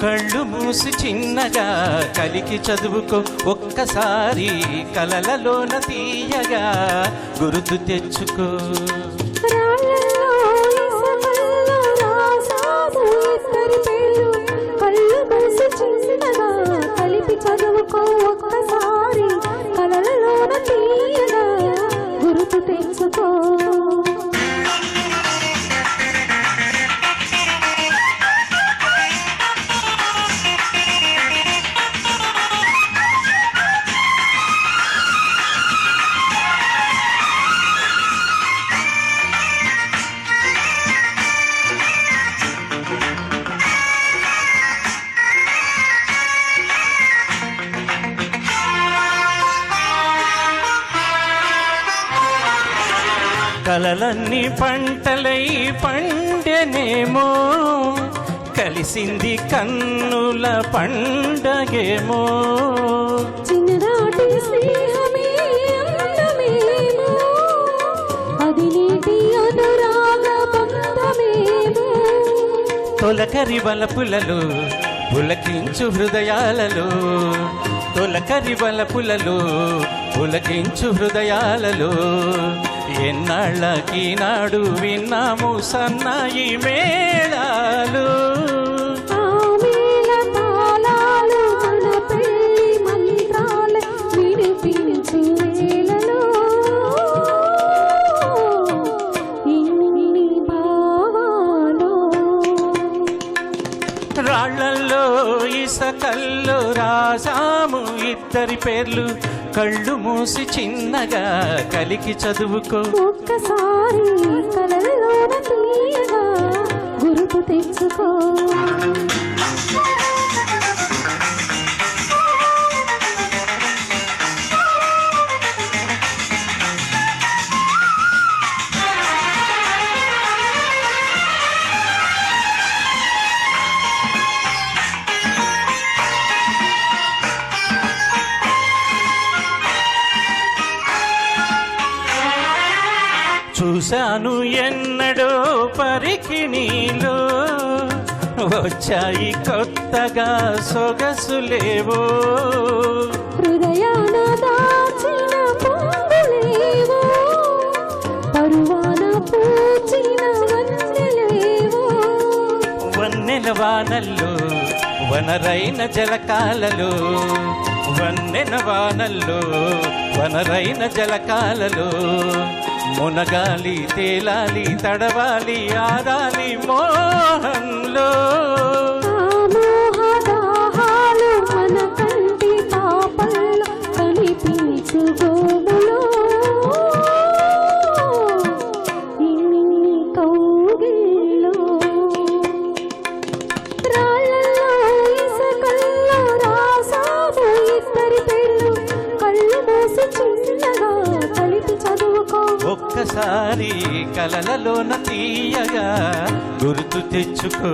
కళ్ళు మూసి చిన్నగా కలికి చదువుకో ఒక్కసారి కలలలోన తీయగా గుర్తు తెచ్చుకో. కలలన్నీ పంటలై పండెనేమో కలిసింది కన్నుల పండగేమో. చిన్ననాటి స్నేహమే అందమేమో అది నీటి అనురాగ బంధమేమో. తొలకరి వలపులలో పులకించు హృదయాలలో తొలకరి వలపులలో పులకించు హృదయాలలో. ఎన్నాళ్ళకి నాడు విన్నాము సన్నాయి మేళాలు. ఆ మన పెళ్ళి మంత్రాలు వినిపించు రాళ్ళల్లో ఇసకల్లో రాసాము ఇద్దరి పేర్లు. కళ్ళు మూసి చిన్నగా కలికి చదువుకో. ఒక్కసారి కలలోన తీయగా తెచ్చుకో. చూశాను ఎన్నడో పరికి నీలో వచ్చాయి కొత్తగా సొగసులేవో హృదయాన దాచిన పొంగులేవో పరువాన పూచిన వన్నెలేవో వన్నెల వానల్లో వనరైన జలకాలలో. వన్నెల వానల్లో వనరైన జలకాలలో. మునగాలి తేలాలి తడవాలి ఆరాలి మోహంలో. ఒక్కసారి కలలలోన తీయగా గుర్తు తెచ్చుకో.